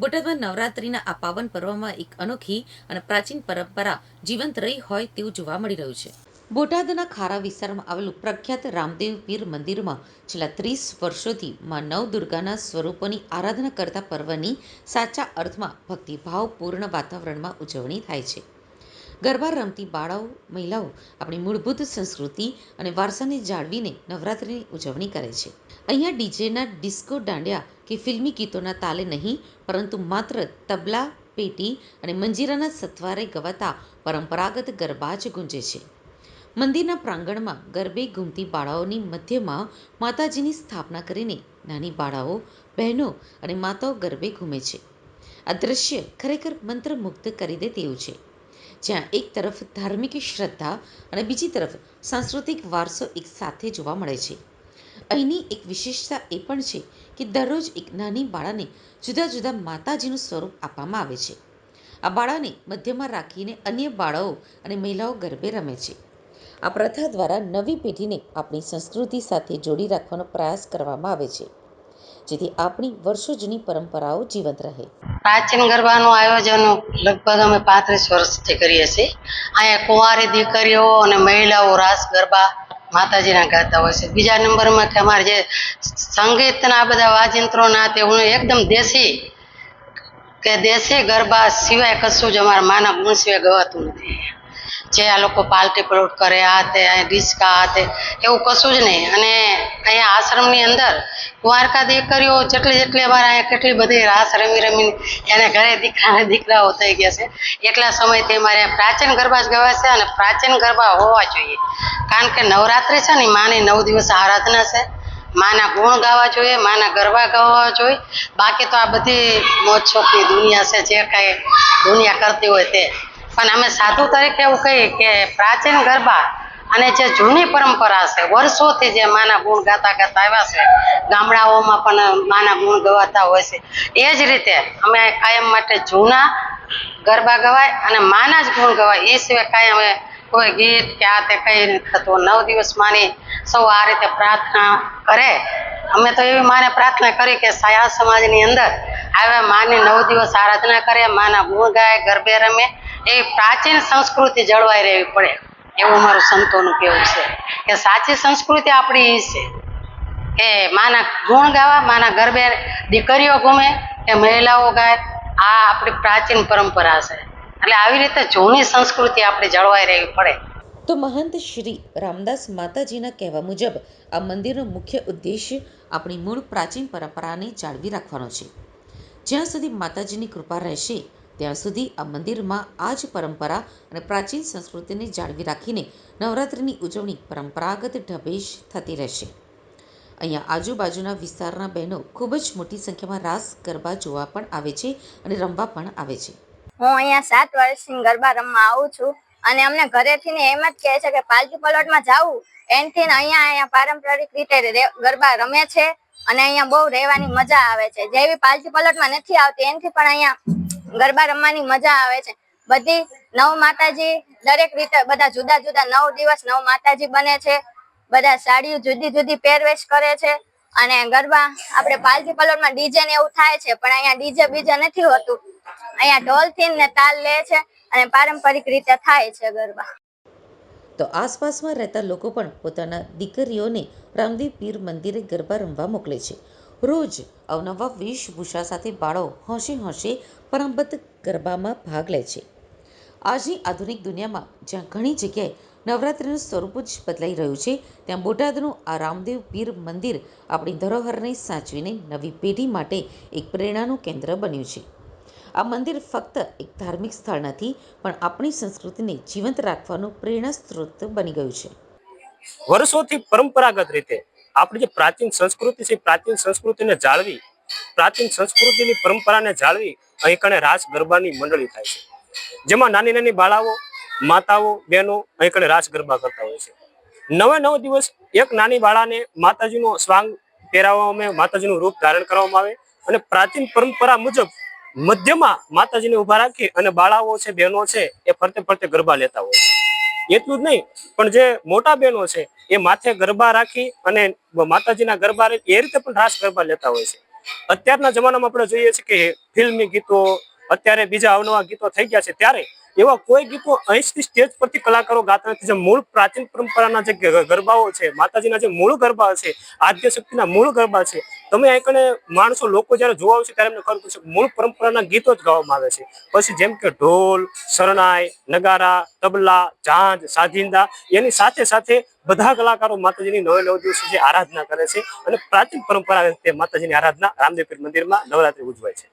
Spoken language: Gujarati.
બોટાદમાં નવરાત્રિના આ પાવન પર્વમાં એક અનોખી અને પ્રાચીન પરંપરા જીવંત રહી હોય તેવું જોવા મળી રહ્યું છે. બોટાદના ખારા વિસ્તારમાં આવેલું પ્રખ્યાત રામદેવ પીર મંદિરમાં છેલ્લા ત્રીસ વર્ષોથી માં નવ દુર્ગાના સ્વરૂપોની આરાધના કરતા પર્વની સાચા અર્થમાં ભક્તિભાવપૂર્ણ વાતાવરણમાં ઉજવણી થાય છે. ગરબા રમતી બાળાઓ, મહિલાઓ આપણી મૂળભૂત સંસ્કૃતિ અને વારસાને જાળવીને નવરાત્રિની ઉજવણી કરે છે. અહીંયા ડીજેના ડિસ્કો દાંડિયા કે ફિલ્મી ગીતોના તાલે નહીં, પરંતુ માત્ર તબલા, પેટી અને મંજીરાના સથવારે ગવાતા પરંપરાગત ગરબા જ ગુંજે છે. મંદિરના પ્રાંગણમાં ગરબે ઘૂમતી બાળાઓની મધ્યમાં માતાજીની સ્થાપના કરીને નાની બાળાઓ, બહેનો અને માતાઓ ગરબે ઘૂમે છે. આ દ્રશ્ય ખરેખર મંત્રમુગ્ધ કરી દે તેવું છે. જ્યાં એક તરફ ધાર્મિક શ્રદ્ધા અને બીજી તરફ સાંસ્કૃતિક વારસો એક સાથે જોવા મળે છે. અહીંની એક વિશેષતા એ પણ છે કે દરરોજ એક નાની બાળાને જુદા જુદા માતાજીનું સ્વરૂપ આપવામાં આવે છે. આ બાળાને મધ્યમાં રાખીને અન્ય બાળાઓ અને મહિલાઓ ગરબે રમે છે. આ પ્રથા દ્વારા નવી પેઢીને આપણી સંસ્કૃતિ સાથે જોડી રાખવાનો પ્રયાસ કરવામાં આવે છે. જેથી આપણી વર્ષો જૂની પરંપરાઓ જીવંત રહે. પ્રાચીન ગરબાનું આયોજન લગભગ અમે પાંત્રીસ વર્ષથી કરીએ છીએ. અહીંયા કુંવારી દીકરીઓ અને મહિલાઓ રાસ ગરબા માતાજીના ગાતા હોય છે. બીજા નંબરમાં કે અમારે જે સંગીતના આ બધા વાજિંત્રોના તે હું એકદમ દેશી કે દેશી ગરબા સિવાય કશું જ અમારા માના ગુણ સિવાય ગવાતું નથી જે આ લોકો પાલટી પ્લોટ કરે, આ તે ડિસ્કા, આ તે, એવું કશું જ નહીં. અને અહીંયા આશ્રમની અંદર દ્વારકા દીકરીઓ જેટલી જેટલી અમારે અહીંયા કેટલી બધી રાસ રમી રમીને એને ઘરે દીકરાને દીકરાઓ થઈ ગયા છે. એટલા સમયથી મારે પ્રાચીન ગરબા જ ગવાય છે અને પ્રાચીન ગરબા હોવા જોઈએ. કારણ કે નવરાત્રિ છે ને માની નવ દિવસ આરાધના છે. માના ગુણ ગાવા જોઈએ, માના ગરબા ગાવા જોઈએ. બાકી તો આ બધી મોજ શોખની દુનિયા છે, જે કાંઈ દુનિયા કરતી હોય તે. પણ અમે સાધુ તરીકે એવું કહીએ કે પ્રાચીન ગરબા અને જે જૂની પરંપરા છે, વર્ષોથી જે માના ગુણ ગાતા ગાતા આવ્યા છે, ગામડાઓમાં પણ માના ગુણ ગવાતા હોય છે, એ જ રીતે અમે કાયમ માટે જૂના ગરબા ગવાય અને માના જ ગુણ ગવાય, એ સિવાય કાંઈ અમે કોઈ ગીત કે આ તે કંઈ થતું. નવ દિવસ માની સૌ આ રીતે પ્રાર્થના કરે. અમે તો એવી માને પ્રાર્થના કરી કે સાયા સમાજની અંદર આવે માની નવ દિવસ આરાધના કરે, માના ગુણ ગાય, ગરબે રમે એ પ્રાચીન સંસ્કૃતિ જળવાઈ રહેવી પડે. એવું મારું સંતોનું કેવું છે કે સાચી સંસ્કૃતિ આપણી છે. કે માના ગુણ ગાવા, માના ગરબે દીકરીઓ ગુમે કે મહિલાઓ ગાય, આ આપણી પ્રાચીન પરંપરા છે. એટલે આવી રીતે જૂની સંસ્કૃતિ આપણે જળવાઈ રહેવી પડે. તો મહંત શ્રી રામદાસ માતાજીના કહેવા મુજબ, આ મંદિરનો મુખ્ય ઉદ્દેશ્ય આપણી મૂળ પ્રાચીન પરંપરાને જાળવી રાખવાનો છે. જ્યાં સુધી માતાજીની કૃપા રહેશે ત્યાં સુધી આ મંદિરમાં આ જ પરંપરા અને પ્રાચીન સંસ્કૃતિને જાળવી રાખીને નવરાત્રિની ઉજવણી પરંપરાગત ઢબે થતી રહેશે. અહીંયા આજુબાજુના વિસ્તારના બહેનો ખૂબ જ મોટી સંખ્યામાં રાસ, ગરબા જોવા પણ આવે છે અને રમવા પણ આવે છે. હું અહીંયા સાત વર્ષથી ગરબા રમવા આવું છું અને અમને ઘરેથી એમ જ કહે છે કે પાલકી પલોટમાં જાવું એનથી અહીંયા અહીંયા પારંપરિક રીતે ગરબા રમે છે અને અહીંયા બહુ રહેવાની મજા આવે છે. જેવી પાલકી પલોટમાં નથી આવતી, એનથી પણ અહીંયા ગરબા રમવાની મજા આવે છે. બધી નવ માતાજી દરેક રીતે, બધા જુદા જુદા નવ દિવસ નવ માતાજી બને છે. બધા સાડીઓ જુદી જુદી પહેરવેશ કરે છે. અને ગરબા આપણે પાલથી પલોટમાં ડીજે ને એવું થાય છે, પણ અહીંયા ડીજે બીજે નથી હોતું. અહીંયા ઢોલથી ને તાલ લે છે અને પારંપરિક રીતે થાય છે ગરબા. તો આસપાસમાં રહેતા લોકો પણ પોતાના દીકરીઓને રામદેવ પીર મંદિરે ગરબા રમવા મોકલે છે. રોજ અવનવા વેશભૂષા સાથે બાળો હોંશે હોંશે પરંપત ગરબામાં ભાગ લે છે. આજની આધુનિક દુનિયામાં જ્યાં ઘણી જગ્યાએ નવરાત્રિનું સ્વરૂપ જ બદલાઈ રહ્યું છે, ત્યાં બોટાદનું આ રામદેવ પીર મંદિર આપણી ધરોહરને સાચવીને નવી પેઢી માટે એક પ્રેરણાનું કેન્દ્ર બન્યું છે. આ મંદિર ફક્ત એક ધાર્મિક સ્થળ નથી, પણ આપણી સંસ્કૃતિને જીવંત રાખવાનું પ્રેરણા સ્ત્રોત બની ગયું છે. વર્ષોથી પરંપરાગત રીતે આપણી જે પ્રાચીન સંસ્કૃતિ છે પ્રાચીન સંસ્કૃતિને જાળવી, પ્રાચીન સંસ્કૃતિની પરંપરાને જાળવી અહીં કણે રાસ ગરબાની મંડળી થાય છે. જેમાં નાની નાની બાળાઓ, માતાઓ, બહેનો અહીં કણે રાસ ગરબા કરતા હોય છે. નવે નવ દિવસ એક નાની બાળાને માતાજીનો સ્વાંગ પહેરાવવામાં માતાજીનું રૂપ ધારણ કરવામાં આવે અને પ્રાચીન પરંપરા મુજબ મધ્યમાં માતાજીને ઊભા રાખી અને બાળાઓ છે, બહેનો છે, એ ફરતે ફરતે ગરબા લેતા હોય છે. એટલું જ નહીં, પણ જે મોટા બહેનો છે, એ માથે ગરબા રાખી અને માતાજીના ગરબા એ રીતે પણ રાસ ગરબા લેતા હોય છે. અત્યારના જમાનામાં આપણે જોઈએ છીએ કે ફિલ્મી ગીતો, અત્યારે બીજા અવનવા ગીતો થઈ ગયા છે, ત્યારે એવા કોઈ ગીતો અહીંથી સ્ટેજ પરથી કલાકારો ગાતા નથી. જે મૂળ પ્રાચીન પરંપરાના જે ગરબાઓ છે, માતાજીના જે મૂળ ગરબા છે, આદ્ય શક્તિના મૂળ ગરબા છે, તમે અહીં માણસો લોકો જ્યારે જોવા આવશે ત્યારે એમને ખબર પડશે મૂળ પરંપરાના ગીતો જ ગાવામાં આવે છે. પછી જેમ કે ઢોલ, શરણાઈ, નગારા, તબલા, ઝાંઝ, સાજિંદા, એની સાથે સાથે બધા કલાકારો માતાજીની નવે નવ દિવસ જે આરાધના કરે છે અને પ્રાચીન પરંપરા માતાજીની આરાધના રામદેવપીર મંદિરમાં નવરાત્રી ઉજવાય છે.